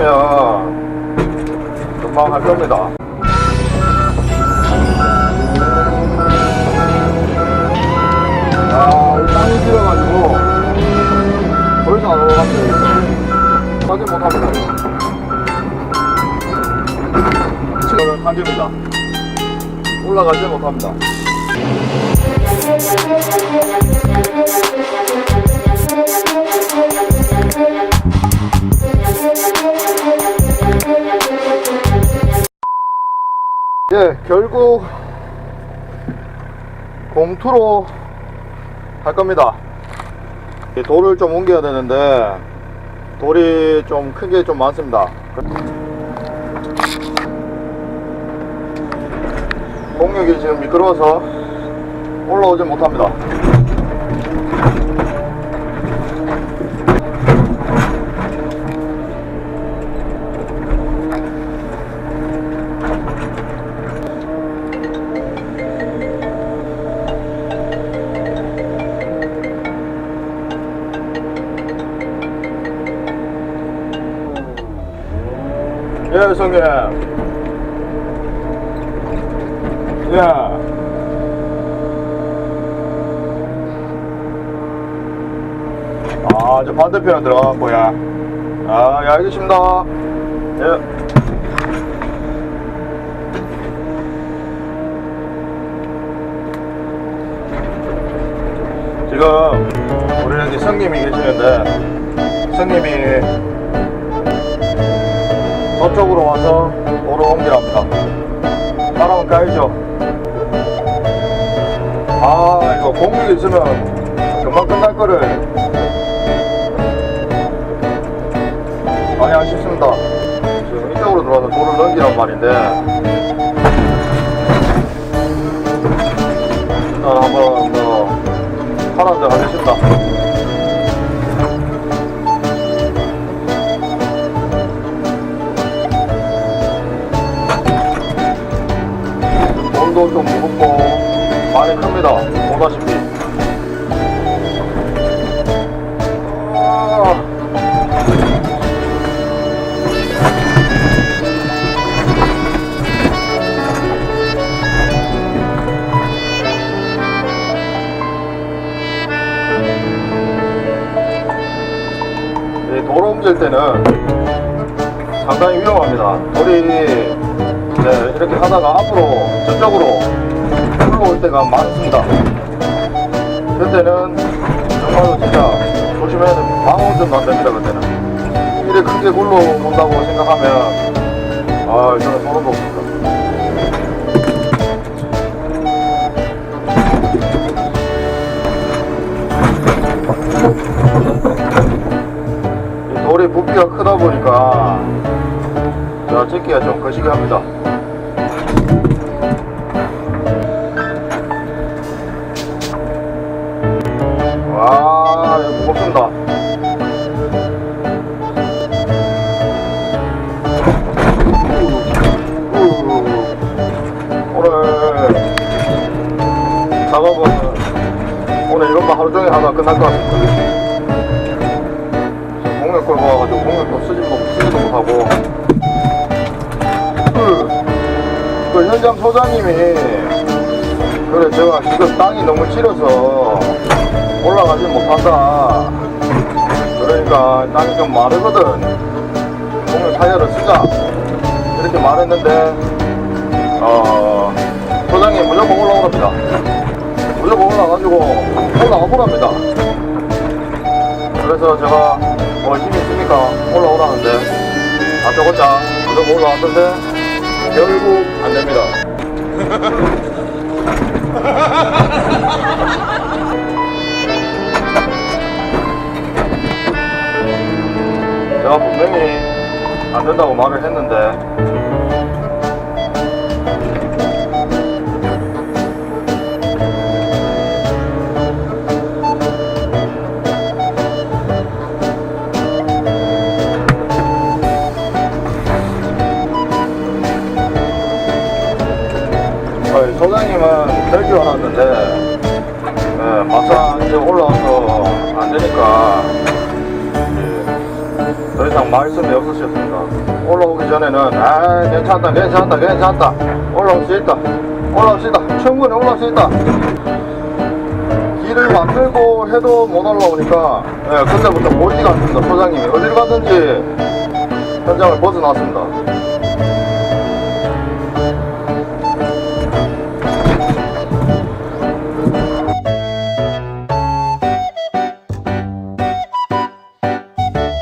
있으면 금방 할 겁니다. 아, 이 땅이 길어가지고 더 이상 안 올라가면 되겠어. 가지 못합니다. 지금은 안됩니다. 올라가지 못합니다. 예, 결국 공투로 할 겁니다. 이 돌을 좀 옮겨야 되는데 돌이 좀 큰 게 좀 많습니다. 공력이 지금 미끄러워서 올라오지 못합니다. 예, 성님. 예. 아, 저 반대편에 들어가고요. 아, 예, 알겠습니다. 예. 지금 우리 여기 성님이 계시는데 성님이 저쪽으로 와서 도로 옮기랍니다. 사람은 까이죠. 아, 이거 공격이 있으면 금방 끝날 거를 많이 아쉽습니다. 지금 이쪽으로 들어와서 도를 넘기란 말인데 일단 한번 더 하겠습니다. 몸도 좀 무겁고 많이 큽니다. 보다시피. 아. 이 도로 옮길 때는 상당히 위험합니다. 돌이 네, 이렇게 하다가 앞으로 저쪽으로 올라올 때가 많습니다. 그때는 정말로 진짜 조심해야 됩니다. 방어운전도 안 됩니다, 그때는. 이래 크게 굴러온다고 생각하면, 아, 저는 소름 돋습니다. 이 돌이 부피가 크다 보니까 자, 찍기가 좀 거시기 합니다. 오늘 작업은 오늘 이것만 하루 종일 하다 끝날 것 같습니다. 공력 걸고 와가지고 공력도 쓰지도, 쓰지도 못하고 그, 그 현장 소장님이 그래 제가 지금 땅이 너무 길어서 올라가지 못한다. 그러니까 땅이 좀 마르거든. 공을 타이어를 쓰자. 이렇게 말했는데 어 소장님 무조건 올라오랍니다. 무조건 올라가지고 올라가 보랍니다. 그래서 제가 뭐 힘이 있으니까 올라오라는데 다짜고짜 무조건 올라왔는데 결국 안 됩니다. 제가 분명히 안 된다고 말을 했는데 소장님은 될줄 알았는데 예, 막상 이제 올라와서 안 되니까 예, 더 이상 말씀이 없으셨습니다. 올라오기 전에는 아 괜찮다 괜찮다 괜찮다. 올라올 수 있다. 올라옵시다. 충분히 올라올 수 있다. 길을 만들고 해도 못 올라오니까 예, 그때부터 보지가 않습니다. 소장님이 어디를 갔는지 현장을 벗어났습니다